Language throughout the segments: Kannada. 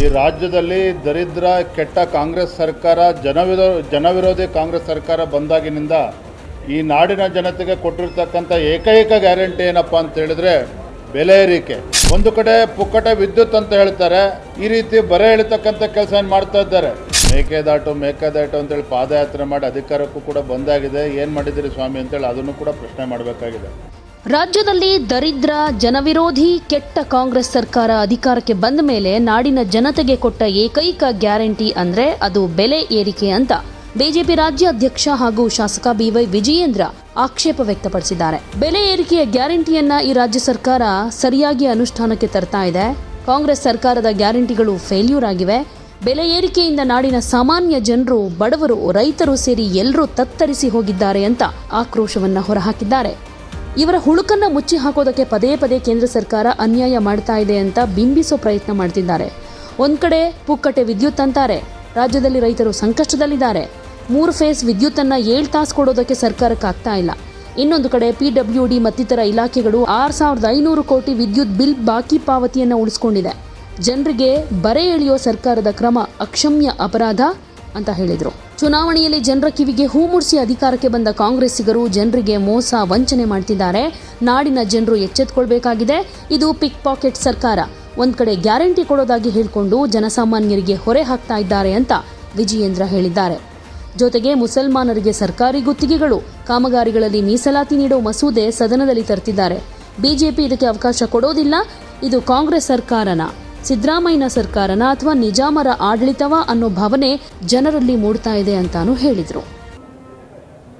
ಈ ರಾಜ್ಯದಲ್ಲಿ ದರಿದ್ರ, ಕೆಟ್ಟ ಕಾಂಗ್ರೆಸ್ ಸರ್ಕಾರ, ಜನವಿರೋ, ಜನವಿರೋಧಿ ಕಾಂಗ್ರೆಸ್ ಸರ್ಕಾರ ಬಂದಾಗಿನಿಂದ ಈ ನಾಡಿನ ಜನತೆಗೆ ಕೊಟ್ಟಿರ್ತಕ್ಕಂಥ ಏಕೈಕ ಗ್ಯಾರಂಟಿ ಏನಪ್ಪ ಅಂತ ಹೇಳಿದ್ರೆ ಬೆಲೆ ಏರಿಕೆ. ಒಂದು ಕಡೆ ಪುಕ್ಕಟೆ ವಿದ್ಯುತ್ ಅಂತ ಹೇಳ್ತಾರೆ, ಈ ರೀತಿ ಬರೆ ಎಳಿತಕ್ಕಂಥ ಕೆಲಸ ಮಾಡ್ತಾ ಇದ್ದಾರೆ? ಮೇಕೆದಾಟು ಮೇಕೆದಾಟು ಅಂತೇಳಿ ಪಾದಯಾತ್ರೆ ಮಾಡಿ ಅಧಿಕಾರಕ್ಕೂ ಕೂಡ ಬಂದಾಗಿದೆ. ಏನು ಮಾಡಿದ್ದೀರಿ ಸ್ವಾಮಿ ಅಂತೇಳಿ ಅದನ್ನು ಕೂಡ ಪ್ರಶ್ನೆ ಮಾಡಬೇಕಾಗಿದೆ. ರಾಜ್ಯದಲ್ಲಿ ದರಿದ್ರ ಜನವಿರೋಧಿ ಕೆಟ್ಟ ಕಾಂಗ್ರೆಸ್ ಸರ್ಕಾರ ಅಧಿಕಾರಕ್ಕೆ ಬಂದ ಮೇಲೆ ನಾಡಿನ ಜನತೆಗೆ ಕೊಟ್ಟ ಏಕೈಕ ಗ್ಯಾರಂಟಿ ಅಂದ್ರೆ ಅದು ಬೆಲೆ ಏರಿಕೆ ಅಂತ ಬಿಜೆಪಿ ರಾಜ್ಯ ಅಧ್ಯಕ್ಷ ಹಾಗೂ ಶಾಸಕ ಬಿವೈ ವಿಜಯೇಂದ್ರ ಆಕ್ಷೇಪ ವ್ಯಕ್ತಪಡಿಸಿದ್ದಾರೆ. ಬೆಲೆ ಏರಿಕೆಯ ಗ್ಯಾರಂಟಿಯನ್ನ ಈ ರಾಜ್ಯ ಸರ್ಕಾರ ಸರಿಯಾಗಿ ಅನುಷ್ಠಾನಕ್ಕೆ ತರ್ತಾ ಇದೆ. ಕಾಂಗ್ರೆಸ್ ಸರ್ಕಾರದ ಗ್ಯಾರಂಟಿಗಳು ಫೇಲ್ಯೂರ್ ಆಗಿವೆ. ಬೆಲೆ ಏರಿಕೆಯಿಂದ ನಾಡಿನ ಸಾಮಾನ್ಯ ಜನರು, ಬಡವರು, ರೈತರು ಸೇರಿ ಎಲ್ಲರೂ ತತ್ತರಿಸಿ ಹೋಗಿದ್ದಾರೆ ಅಂತ ಆಕ್ರೋಶವನ್ನ ಹೊರಹಾಕಿದ್ದಾರೆ. ಇವರ ಹುಳುಕನ್ನು ಮುಚ್ಚಿ ಹಾಕೋದಕ್ಕೆ ಪದೇ ಪದೇ ಕೇಂದ್ರ ಸರ್ಕಾರ ಅನ್ಯಾಯ ಮಾಡ್ತಾ ಇದೆ ಅಂತ ಬಿಂಬಿಸೋ ಪ್ರಯತ್ನ ಮಾಡ್ತಿದ್ದಾರೆ. ಒಂದು ಕಡೆ ಪುಕ್ಕಟೆ ವಿದ್ಯುತ್ ಅಂತಾರೆ, ರಾಜ್ಯದಲ್ಲಿ ರೈತರು ಸಂಕಷ್ಟದಲ್ಲಿದ್ದಾರೆ. ಮೂರು ಫೇಸ್ ವಿದ್ಯುತ್ತನ್ನು ಏಳು ತಾಸು ಕೊಡೋದಕ್ಕೆ ಸರ್ಕಾರಕ್ಕೆ ಆಗ್ತಾ ಇಲ್ಲ. ಇನ್ನೊಂದು ಕಡೆ ಪಿ ಡಬ್ಲ್ಯೂ ಡಿ ಮತ್ತಿತರ ಇಲಾಖೆಗಳು ಆರು ಸಾವಿರದ ಐನೂರು ಕೋಟಿ ವಿದ್ಯುತ್ ಬಿಲ್ ಬಾಕಿ ಪಾವತಿಯನ್ನು ಉಳಿಸ್ಕೊಂಡಿದೆ. ಜನರಿಗೆ ಬರೆ ಎಳೆಯೋ ಸರ್ಕಾರದ ಕ್ರಮ ಅಕ್ಷಮ್ಯ ಅಪರಾಧ. ಅಂತ ಹೇಳಿದರು. ಚುನಾವಣೆಯಲ್ಲಿ ಜನರ ಕಿವಿಗೆ ಹೂ ಅಧಿಕಾರಕ್ಕೆ ಬಂದ ಕಾಂಗ್ರೆಸ್ಸಿಗರು ಜನರಿಗೆ ಮೋಸ ವಂಚನೆ ಮಾಡ್ತಿದ್ದಾರೆ. ನಾಡಿನ ಜನರು ಎಚ್ಚೆತ್ಕೊಳ್ಬೇಕಾಗಿದೆ. ಇದು ಪಿಕ್ ಪಾಕೆಟ್ ಸರ್ಕಾರ. ಒಂದು ಕಡೆ ಗ್ಯಾರಂಟಿ ಕೊಡೋದಾಗಿ ಹೇಳಿಕೊಂಡು ಜನಸಾಮಾನ್ಯರಿಗೆ ಹೊರೆ ಹಾಕ್ತಾ ಇದ್ದಾರೆ ಅಂತ ವಿಜಯೇಂದ್ರ ಹೇಳಿದ್ದಾರೆ. ಜೊತೆಗೆ ಮುಸಲ್ಮಾನರಿಗೆ ಸರ್ಕಾರಿ ಗುತ್ತಿಗೆಗಳು, ಕಾಮಗಾರಿಗಳಲ್ಲಿ ಮೀಸಲಾತಿ ನೀಡೋ ಮಸೂದೆ ಸದನದಲ್ಲಿ ತರ್ತಿದ್ದಾರೆ. ಬಿಜೆಪಿ ಇದಕ್ಕೆ ಅವಕಾಶ ಕೊಡೋದಿಲ್ಲ. ಇದು ಕಾಂಗ್ರೆಸ್ ಸರ್ಕಾರನ ಸಿದ್ದರಾಮಯ್ಯನ ಸರ್ಕಾರನ ಅಥವಾ ನಿಜಾಮರ ಆಡಳಿತವ ಅನ್ನೋ ಭಾವನೆ ಜನರಲ್ಲಿ ಮೂಡ್ತಾ ಇದೆ ಅಂತಾನು ಹೇಳಿದರು.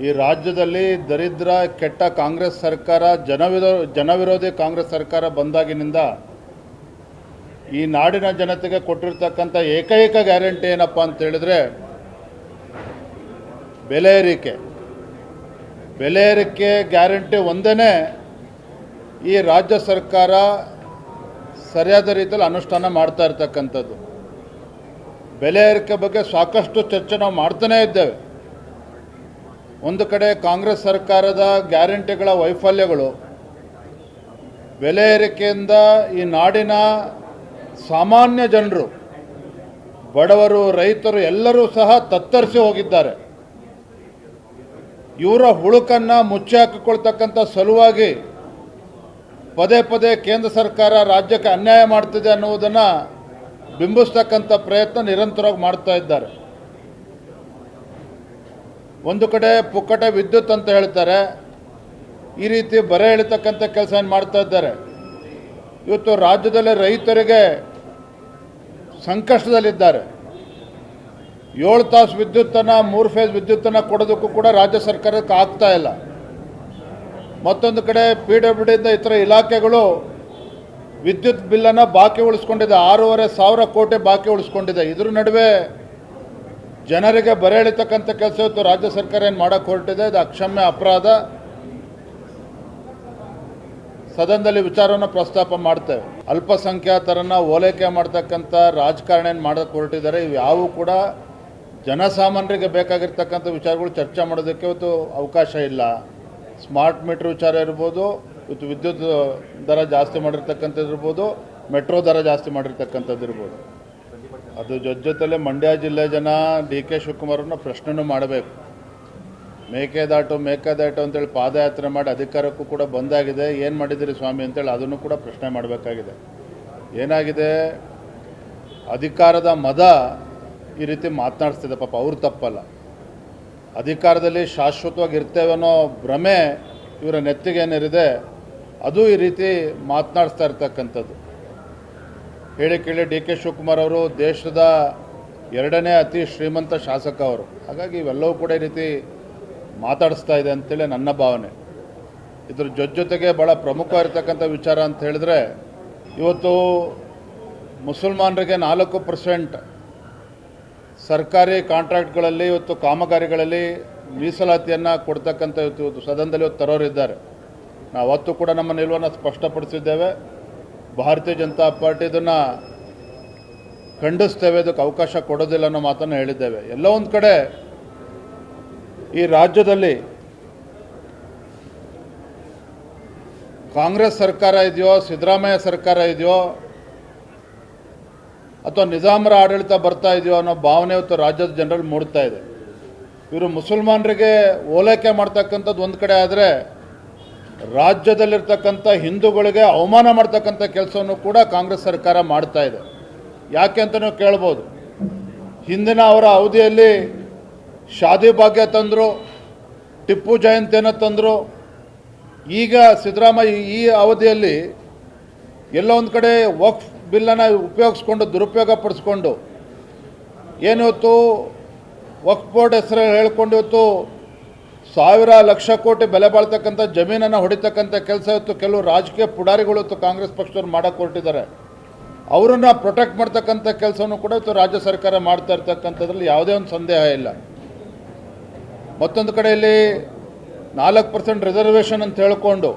ಈ ರಾಜ್ಯದಲ್ಲಿ ದರಿದ್ರ, ಕೆಟ್ಟ ಕಾಂಗ್ರೆಸ್ ಸರ್ಕಾರ, ಜನವಿರೋ, ಜನವಿರೋಧಿ ಕಾಂಗ್ರೆಸ್ ಸರ್ಕಾರ ಬಂದಾಗಿನಿಂದ ಈ ನಾಡಿನ ಜನತೆಗೆ ಕೊಟ್ಟಿರ್ತಕ್ಕಂಥ ಏಕೈಕ ಗ್ಯಾರಂಟಿ ಏನಪ್ಪ ಅಂತ ಹೇಳಿದ್ರೆ ಬೆಲೆ ಏರಿಕೆ. ಬೆಲೆ ಏರಿಕೆ ಗ್ಯಾರಂಟಿ ಒಂದೇ ಈ ರಾಜ್ಯ ಸರ್ಕಾರ ಸರಿಯಾದ ರೀತಿಯಲ್ಲಿ ಅನುಷ್ಠಾನ ಮಾಡ್ತಾ ಇರ್ತಕ್ಕಂಥದ್ದು. ಬೆಲೆ ಏರಿಕೆ ಬಗ್ಗೆ ಸಾಕಷ್ಟು ಚರ್ಚೆ ನಾವು ಮಾಡ್ತಾನೇ ಇದ್ದೇವೆ. ಒಂದು ಕಡೆ ಕಾಂಗ್ರೆಸ್ ಸರ್ಕಾರದ ಗ್ಯಾರಂಟಿಗಳ ವೈಫಲ್ಯಗಳು, ಬೆಲೆ ಏರಿಕೆಯಿಂದ ಈ ನಾಡಿನ ಸಾಮಾನ್ಯ ಜನರು, ಬಡವರು, ರೈತರು ಎಲ್ಲರೂ ಸಹ ತತ್ತರಿಸಿ ಹೋಗಿದ್ದಾರೆ. ಇವರ ಹುಳುಕನ್ನು ಮುಚ್ಚಿ ಹಾಕಿಕೊಳ್ತಕ್ಕಂಥ ಸಲುವಾಗಿ ಪದೇ ಪದೇ ಕೇಂದ್ರ ಸರ್ಕಾರ ರಾಜ್ಯಕ್ಕೆ ಅನ್ಯಾಯ ಮಾಡ್ತಿದೆ ಅನ್ನುವುದನ್ನು ಬಿಂಬಿಸ್ತಕ್ಕಂಥ ಪ್ರಯತ್ನ ನಿರಂತರವಾಗಿ ಮಾಡ್ತಾ ಇದ್ದಾರೆ. ಒಂದು ಕಡೆ ಪುಕ್ಕಟೆ ವಿದ್ಯುತ್ ಅಂತ ಹೇಳ್ತಾರೆ. ಈ ರೀತಿ ಬರ ಎಳಿತಕ್ಕಂಥ ಕೆಲಸ ಮಾಡ್ತಾ ಇದ್ದಾರೆ? ಇವತ್ತು ರಾಜ್ಯದಲ್ಲಿ ರೈತರಿಗೆ ಸಂಕಷ್ಟದಲ್ಲಿದ್ದಾರೆ. ಏಳು ತಾಸು ವಿದ್ಯುತ್ತನ್ನು, ಮೂರು ಫೇಸ್ ವಿದ್ಯುತ್ತನ್ನು ಕೊಡೋದಕ್ಕೂ ಕೂಡ ರಾಜ್ಯ ಸರ್ಕಾರಕ್ಕೆ ಆಗ್ತಾ ಇಲ್ಲ. ಮತ್ತೊಂದು ಕಡೆ ಪಿ ಡಬ್ಲ್ಯೂ ಡಿಯಿಂದ ಇತರ ಇಲಾಖೆಗಳು ವಿದ್ಯುತ್ ಬಿಲ್ಲನ್ನು ಬಾಕಿ ಉಳಿಸ್ಕೊಂಡಿದೆ. ಆರೂವರೆ ಸಾವಿರ ಕೋಟಿ ಬಾಕಿ ಉಳಿಸ್ಕೊಂಡಿದೆ. ಇದ್ರ ನಡುವೆ ಜನರಿಗೆ ಬರೆ ಎಳಿತಕ್ಕಂಥ ಕೆಲಸ ಇವತ್ತು ರಾಜ್ಯ ಸರ್ಕಾರ ಏನು ಮಾಡೋಕ್ಕೆ ಹೊರಟಿದೆ? ಇದು ಅಕ್ಷಮ್ಯ ಅಪರಾಧ. ಸದನದಲ್ಲಿ ವಿಚಾರವನ್ನು ಪ್ರಸ್ತಾಪ ಮಾಡ್ತೇವೆ. ಅಲ್ಪಸಂಖ್ಯಾತರನ್ನು ಓಲೈಕೆ ಮಾಡ್ತಕ್ಕಂಥ ರಾಜಕಾರಣ ಏನು ಮಾಡೋಕ್ಕೆ ಹೊರಟಿದ್ದಾರೆ? ಇವು ಯಾವೂ ಕೂಡ ಜನಸಾಮಾನ್ಯರಿಗೆ ಬೇಕಾಗಿರ್ತಕ್ಕಂಥ ವಿಚಾರಗಳು ಚರ್ಚೆ ಮಾಡೋದಕ್ಕೆ ಇವತ್ತು ಅವಕಾಶ ಇಲ್ಲ. ಸ್ಮಾರ್ಟ್ ಮೀಟ್ರ್ ವಿಚಾರ ಇರ್ಬೋದು ಇವತ್ತು ವಿದ್ಯುತ್ ದರ ಜಾಸ್ತಿ ಮಾಡಿರ್ತಕ್ಕಂಥದ್ದು ಇರ್ಬೋದು, ಮೆಟ್ರೋ ದರ ಜಾಸ್ತಿ ಮಾಡಿರ್ತಕ್ಕಂಥದ್ದು ಇರ್ಬೋದು. ಅದು ಜೊತೆ ಜೊತೆಲೆ ಮಂಡ್ಯ ಜಿಲ್ಲೆ ಜನ ಡಿ ಕೆ ಶಿವಕುಮಾರನ್ನ ಪ್ರಶ್ನೆನೂ ಮಾಡಬೇಕು. ಮೇಕೆದಾಟು ಮೇಕೆದಾಟು ಅಂತೇಳಿ ಪಾದಯಾತ್ರೆ ಮಾಡಿ ಅಧಿಕಾರಕ್ಕೂ ಕೂಡ ಬಂದಾಗಿದೆ. ಏನು ಮಾಡಿದ್ದೀರಿ ಸ್ವಾಮಿ ಅಂತೇಳಿ ಅದನ್ನು ಕೂಡ ಪ್ರಶ್ನೆ ಮಾಡಬೇಕಾಗಿದೆ. ಏನಾಗಿದೆ? ಅಧಿಕಾರದ ಮದ ಈ ರೀತಿ ಮಾತನಾಡಿಸ್ತಿದೆ ಪಾಪ, ಅವ್ರು ತಪ್ಪಲ್ಲ. ಅಧಿಕಾರದಲ್ಲಿ ಶಾಶ್ವತವಾಗಿ ಇರ್ತೇವೆ ಅನ್ನೋ ಭ್ರಮೆ ಇವರ ನೆತ್ತಿಗೇನಿರಿದೆ ಅದು ಈ ರೀತಿ ಮಾತನಾಡಿಸ್ತಾ ಇರ್ತಕ್ಕಂಥದ್ದು. ಹೇಳಿ ಕೇಳಿ ಡಿ ಕೆ ಶಿವಕುಮಾರ್ ಅವರು ದೇಶದ ಎರಡನೇ ಅತಿ ಶ್ರೀಮಂತ ಶಾಸಕ ಅವರು. ಹಾಗಾಗಿ ಇವೆಲ್ಲವೂ ಕೂಡ ಈ ರೀತಿ ಮಾತಾಡಿಸ್ತಾ ಇದೆ ಅಂತೇಳಿ ನನ್ನ ಭಾವನೆ. ಇದ್ರ ಜೊತೆ ಜೊತೆಗೆ ಭಾಳ ಪ್ರಮುಖವಾಗಿರ್ತಕ್ಕಂಥ ವಿಚಾರ ಅಂತ ಹೇಳಿದ್ರೆ, ಇವತ್ತು ಮುಸಲ್ಮಾನರಿಗೆ ನಾಲ್ಕು ಪರ್ಸೆಂಟ್ ಸರ್ಕಾರಿ ಕಾಂಟ್ರಾಕ್ಟ್ಗಳಲ್ಲಿ ಇವತ್ತು ಕಾಮಗಾರಿಗಳಲ್ಲಿ ಮೀಸಲಾತಿಯನ್ನು ಕೊಡ್ತಕ್ಕಂಥ ಇವತ್ತು ಇವತ್ತು ಸದನದಲ್ಲಿ ಇವತ್ತು ತರೋರಿದ್ದಾರೆ ನಾವು ಅವತ್ತು ಕೂಡ ನಮ್ಮ ನಿಲುವನ್ನು ಸ್ಪಷ್ಟಪಡಿಸಿದ್ದೇವೆ. ಭಾರತೀಯ ಜನತಾ ಪಾರ್ಟಿ ಇದನ್ನು ಖಂಡಿಸ್ತೇವೆ, ಇದಕ್ಕೆ ಅವಕಾಶ ಕೊಡೋದಿಲ್ಲ ಅನ್ನೋ ಮಾತನ್ನು ಹೇಳಿದ್ದೇವೆ. ಎಲ್ಲ ಒಂದು ಕಡೆ ಈ ರಾಜ್ಯದಲ್ಲಿ ಕಾಂಗ್ರೆಸ್ ಸರ್ಕಾರ ಇದೆಯೋ, ಸಿದ್ದರಾಮಯ್ಯ ಸರ್ಕಾರ ಇದೆಯೋ ಅಥವಾ ನಿಜಾಮರ ಆಡಳಿತ ಬರ್ತಾ ಇದೆಯೋ ಅನ್ನೋ ಭಾವನೆ ಇವತ್ತು ರಾಜ್ಯದ ಜನರಲ್ಲಿ ಮೂಡ್ತಾ ಇದೆ. ಇವರು ಮುಸಲ್ಮಾನರಿಗೆ ಓಲೈಕೆ ಮಾಡ್ತಕ್ಕಂಥದ್ದು ಒಂದು ಕಡೆ ಆದರೆ ರಾಜ್ಯದಲ್ಲಿರ್ತಕ್ಕಂಥ ಹಿಂದೂಗಳಿಗೆ ಅವಮಾನ ಮಾಡ್ತಕ್ಕಂಥ ಕೆಲಸವನ್ನು ಕೂಡ ಕಾಂಗ್ರೆಸ್ ಸರ್ಕಾರ ಮಾಡ್ತಾ ಇದೆ. ಯಾಕೆ ಅಂತ ನೀವು ಕೇಳ್ಬೋದು. ಹಿಂದಿನ ಅವರ ಅವಧಿಯಲ್ಲಿ ಶಾದಿ ಭಾಗ್ಯ ತಂದರು, ಟಿಪ್ಪು ಜಯಂತಿಯನ್ನು ತಂದರು. ಈಗ ಸಿದ್ದರಾಮಯ್ಯ ಈ ಅವಧಿಯಲ್ಲಿ ಎಲ್ಲ ಒಂದು ಕಡೆ ವಕ್ಫ್ ಬಿಲ್ಲನ್ನು ಉಪಯೋಗಿಸ್ಕೊಂಡು, ದುರುಪಯೋಗ ಪಡಿಸ್ಕೊಂಡು ಏನಿವತ್ತು ವಕ್ಫ್ ಬೋರ್ಡ್ ಹೆಸರು ಹೇಳ್ಕೊಂಡು ಇವತ್ತು ಸಾವಿರ ಲಕ್ಷ ಕೋಟಿ ಬೆಲೆ ಬಾಳ್ತಕ್ಕಂಥ ಜಮೀನನ್ನು ಹೊಡಿತಕ್ಕಂಥ ಕೆಲಸ ಇವತ್ತು ಕೆಲವು ರಾಜಕೀಯ ಪುಡಾರಿಗಳು ಇವತ್ತು ಕಾಂಗ್ರೆಸ್ ಪಕ್ಷದವ್ರು ಮಾಡಕ್ಕೆ ಹೊರಟಿದ್ದಾರೆ. ಅವರನ್ನು ಪ್ರೊಟೆಕ್ಟ್ ಮಾಡ್ತಕ್ಕಂಥ ಕೆಲಸವನ್ನು ಕೂಡ ಇವತ್ತು ರಾಜ್ಯ ಸರ್ಕಾರ ಮಾಡ್ತಾ ಇರ್ತಕ್ಕಂಥದ್ರಲ್ಲಿ ಯಾವುದೇ ಒಂದು ಸಂದೇಹ ಇಲ್ಲ. ಮತ್ತೊಂದು ಕಡೆಯಲ್ಲಿ ನಾಲ್ಕು ಪರ್ಸೆಂಟ್ ರಿಸರ್ವೇಷನ್ ಅಂತ ಹೇಳ್ಕೊಂಡು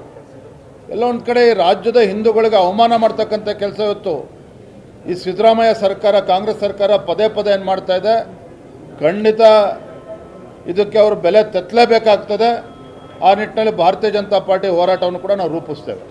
ಎಲ್ಲ ಒಂದು ಕಡೆ ರಾಜ್ಯದ ಹಿಂದೂಗಳಿಗೆ ಅವಮಾನ ಮಾಡ್ತಕ್ಕಂಥ ಕೆಲಸ ಇವತ್ತು. ಈ ಸಿದ್ದರಾಮಯ್ಯ ಸರ್ಕಾರ, ಕಾಂಗ್ರೆಸ್ ಸರ್ಕಾರ ಪದೇ ಪದೇ ಏನು ಮಾಡ್ತಾ ಇದೆ? ಖಂಡಿತ ಇದಕ್ಕೆ ಅವರು ಬೆಲೆ ತೆತ್ತಲೇಬೇಕಾಗ್ತದೆ ಆ ನಿಟ್ಟಿನಲ್ಲಿ ಭಾರತೀಯ ಜನತಾ ಪಾರ್ಟಿ ಹೋರಾಟವನ್ನು ಕೂಡ ನಾವು ರೂಪಿಸ್ತೇವೆ.